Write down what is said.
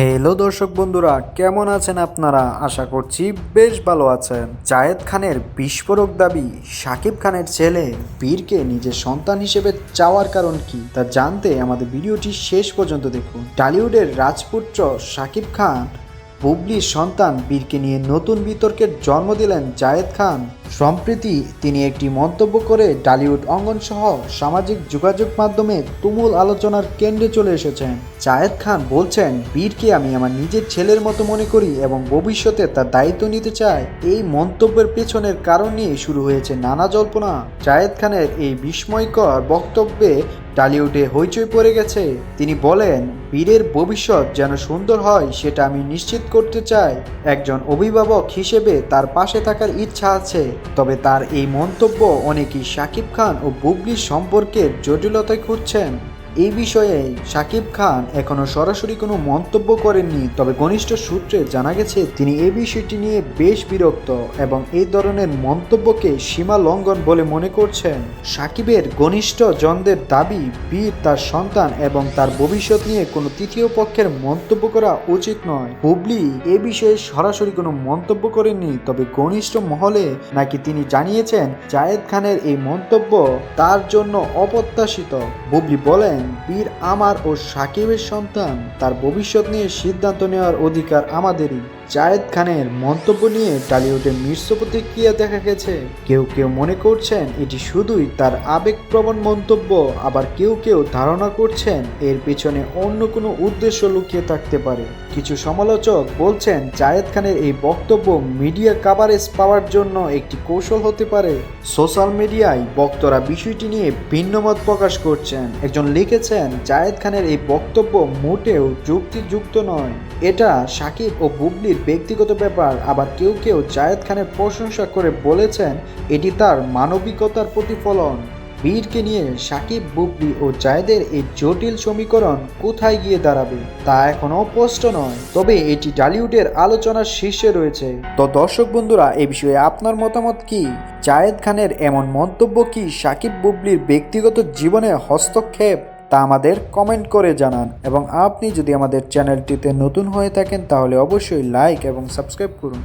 Hello দর্শক বন্ধুরা, কেমন আছেন আপনারা? আশা করছি বেশ ভালো আছেন। জায়েদ খানের বিস্ফোরক দাবি শাকিব খানের ছেলে বীরকে নিজের সন্তান হিসেবে চাওয়ার কারণ কি তা জানতে আমাদের ভিডিওটি শেষ পর্যন্ত দেখুন। টলিউডের রাজপুত্র শাকিব খান, বুবলির সন্তান বীরকে নিয়ে নতুন বিতর্কের জন্ম দিলেন জায়েদ খান। সম্প্রতি তিনি একটি মন্তব্য করে টালিউড অঙ্গন সহ সামাজিক যোগাযোগ মাধ্যমে তুমুল আলোচনার কেন্দ্রে চলে এসেছেন। জায়েদ খান বলছেন, বীরকে আমি আমার নিজের ছেলের মতো মনে করি এবং ভবিষ্যতে তার দায়িত্ব নিতে চাই। এই মন্তব্যের পেছনের কারণ নিয়ে শুরু হয়েছে নানা জল্পনা। জায়েদ খানের এই বিস্ময়কর বক্তব্যে টালিউডে হইচই পড়ে গেছে। তিনি বলেন, বীরের ভবিষ্যৎ যেন সুন্দর হয় সেটা আমি নিশ্চিত করতে চাই। একজন অভিভাবক হিসেবে তার পাশে থাকার ইচ্ছা আছে। তবে তার এই মন্তব্য অনেকেই শাকিব খান ও বুবলির সম্পর্কের জটিলতায় খুঁজছেন। এই বিষয়ে শাকিব খান এখনও সরাসরি কোনো মন্তব্য করেননি, তবে ঘনিষ্ঠ সূত্রে জানা গেছে তিনি এই বিষয়টি নিয়ে বেশ বিরক্ত এবং এই ধরনের মন্তব্যকে সীমা লঙ্ঘন বলে মনে করছেন। সাকিবের ঘনিষ্ঠ জনদের দাবি, বীর তার সন্তান এবং তার ভবিষ্যৎ নিয়ে কোনো তৃতীয় পক্ষের মন্তব্য করা উচিত নয়। হুবলি এ বিষয়ে সরাসরি কোনো মন্তব্য করেননি, তবে ঘনিষ্ঠ মহলে নাকি তিনি জানিয়েছেন, জায়েদ খানের এই মন্তব্য তার জন্য অপ্রত্যাশিত। বুবলি বলেন বীর আমার ও সাকিবের সন্তান তার ভবিষ্যৎ নিয়ে সিদ্ধান্ত নেওয়ার অধিকার আমাদেরই। জায়েদ খানের মন্তব্য নিয়ে টালিউডে মিশ্র প্রতিক্রিয়া দেখা গেছে। কেউ কেউ মনে করছেন এটি শুধুই তার আবেগপ্রবণ মন্তব্য, আবার কেউ কেউ ধারণা করছেন এর পেছনে অন্য কোনো উদ্দেশ্য লুকিয়ে থাকতে পারে। কিছু সমালোচক বলছেন জায়েদ খানের এই বক্তব্য মিডিয়া কাভারেজ পাওয়ার জন্য একটি কৌশল হতে পারে। সোশ্যাল মিডিয়ায় বক্তরা বিষয়টি নিয়ে ভিন্ন মত প্রকাশ করছেন। একজন লিখেছেন, জায়েদ খানের এই বক্তব্য মোটেও যুক্তিযুক্ত নয়। এটা সাকিব ও বুবলির ব্যক্তিগত ব্যাপার, আবার কেউ কেউ জায়েদ খানের প্রশংসা করে বলেছেন এটি তার মানবিকতার প্রতিফলন। বীরকে নিয়ে সাকিব, বুবলি ও জায়েদের এই জটিল সমীকরণ কোথায় গিয়ে দাঁড়াবে তা এখনও স্পষ্ট নয়। তবে এটি টালিউডের আলোচনার শীর্ষে রয়েছে। তো দর্শক বন্ধুরা, এ বিষয়ে আপনার মতামত কি? জায়েদ খানের এমন মন্তব্য কি সাকিব, বুবলির ব্যক্তিগত জীবনে হস্তক্ষেপ তা আমাদের কমেন্ট করে জানান এবং আপনি যদি আমাদের চ্যানেলটিতে নতুন হয়ে থাকেন তাহলে অবশ্যই লাইক এবং সাবস্ক্রাইব করুন।